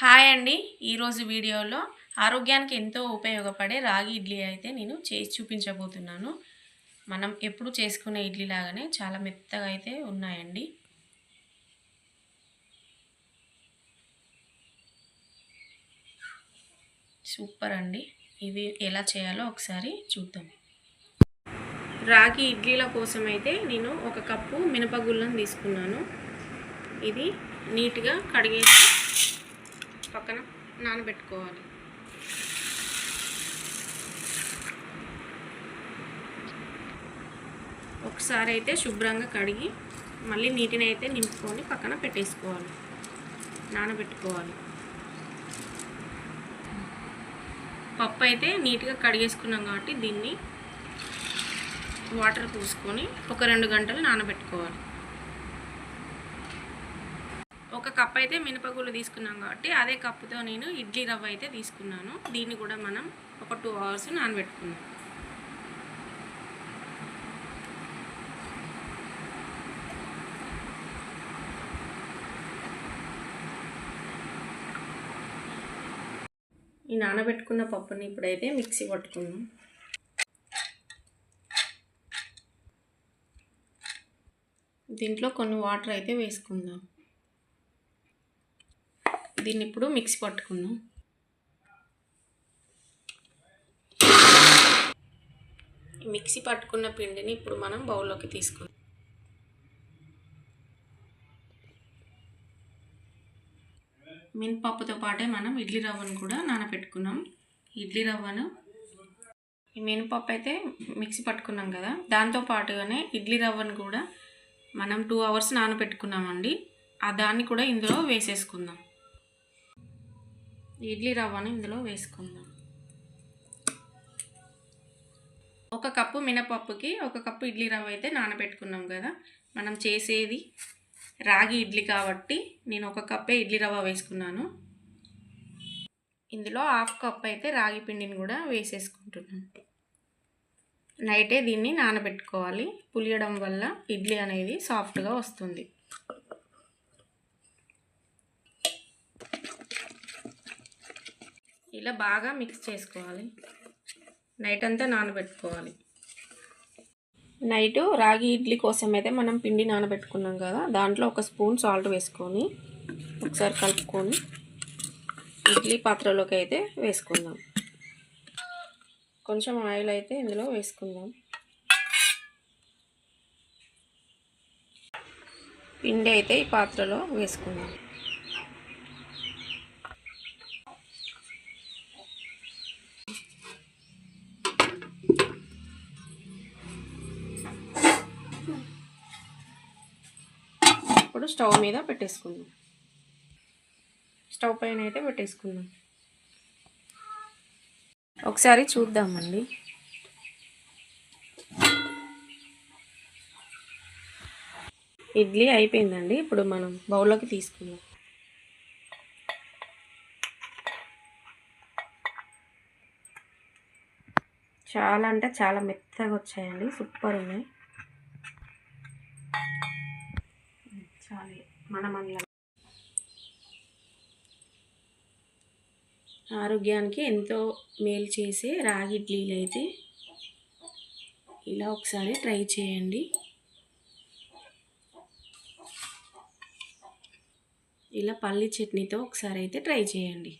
Hi అండి. ఈరోజు వీడియోలో ఆరోగ్యానికి ఎంతో ఉపయోగపడే రాగి ఇడ్లీ అయితే నేను చేసి చూపించబోతున్నాను. మనం ఎప్పుడు చేసుకునే ఇడ్లీ లాగానే చాలా మెత్తగా అయితే ఉన్నాయండి. సూపర్ అండి. ఇవి ఎలా చేయాలో ఒకసారి చూద్దాం. రాగి ఇడ్లీల కోసం అయితే నేను ఒక కప్పు మినపగుళ్ళను తీసుకున్నాను. ఇది నీట్గా కడిగేసి పక్కన నానబెట్టుకోవాలి. ఒకసారి అయితే శుభ్రంగా కడిగి మళ్ళీ నీటిని అయితే నింపుకొని పక్కన పెట్టేసుకోవాలి. నానబెట్టుకోవాలి. పప్పు అయితే నీట్గా కడిగేసుకున్నాం కాబట్టి దీన్ని వాటర్ పూసుకొని ఒక రెండు గంటలు నానబెట్టుకోవాలి. ఒక కప్ అయితే మినపగుళ్ళు తీసుకున్నాం కాబట్టి అదే కప్పుతో నేను ఇడ్లీ రవ్వ అయితే తీసుకున్నాను. దీన్ని కూడా మనం ఒక టూ అవర్స్ నానబెట్టుకున్నాం ఈ నానబెట్టుకున్న పప్పుని ఇప్పుడైతే మిక్సీ పట్టుకుందాం. దీంట్లో కొన్ని వాటర్ అయితే వేసుకుందాం. దీన్ని ఇప్పుడు మిక్సీ పట్టుకుందాం. మిక్సీ పట్టుకున్న పిండిని ఇప్పుడు మనం బౌల్లోకి తీసుకుందాం. మినపప్పుతో పాటే మనం ఇడ్లీ రవ్వను కూడా నానబెట్టుకున్నాం ఇడ్లీ రవ్వను. ఈ మినపప్పు అయితే మిక్సీ పట్టుకున్నాం కదా దాంతో పాటుగానే ఇడ్లీ రవ్వను కూడా మనం టూ అవర్స్ నానబెట్టుకున్నామండి ఆ దాన్ని కూడా ఇందులో వేసేసుకుందాం. ఇడ్లీ రవ్వను ఇందులో వేసుకుందాం. ఒక కప్పు మినపప్పుకి ఒక కప్పు ఇడ్లీ రవ్వ అయితే నానబెట్టుకున్నాం కదా. మనం చేసేది రాగి ఇడ్లీ కాబట్టి నేను ఒక కప్పే ఇడ్లీ రవ్వ వేసుకున్నాను. ఇందులో హాఫ్ కప్ అయితే రాగి పిండిని కూడా వేసేసుకుంటున్నాను నైటే దీన్ని నానబెట్టుకోవాలి. పులియడం వల్ల ఇడ్లీ అనేది సాఫ్ట్గా వస్తుంది. ఇలా బాగా మిక్స్ చేసుకోవాలి. నైట్ అంతా నానబెట్టుకోవాలి. నైటు రాగి ఇడ్లీ కోసం అయితే మనం పిండి నానబెట్టుకున్నాం కదా దాంట్లో ఒక స్పూన్ సాల్ట్ వేసుకొని ఒకసారి కలుపుకొని ఇడ్లీ పాత్రలోకి అయితే వేసుకుందాం. కొంచెం ఆయిల్ అయితే ఇందులో వేసుకుందాం. పిండి అయితే ఈ పాత్రలో వేసుకుందాం. ఇప్పుడు స్టవ్ మీద పెట్టేసుకుందాం. స్టవ్ పైన అయితే పెట్టేసుకుందాం. ఒకసారి చూద్దామండి. ఇడ్లీ అయిపోయిందండి. ఇప్పుడు మనం బౌల్లోకి తీసుకుందాం. చాలా అంటే చాలా మెత్తగా వచ్చాయండి. సూపర్ ఉన్నాయి. చాలు మనం అందులో ఆరోగ్యానికి ఎంతో మేలు చేసే రాగి ఇడ్లీలు అయితే ఇలా ఒకసారి ట్రై చేయండి. ఇలా పల్లి చట్నీతో ఒకసారి అయితే ట్రై చేయండి.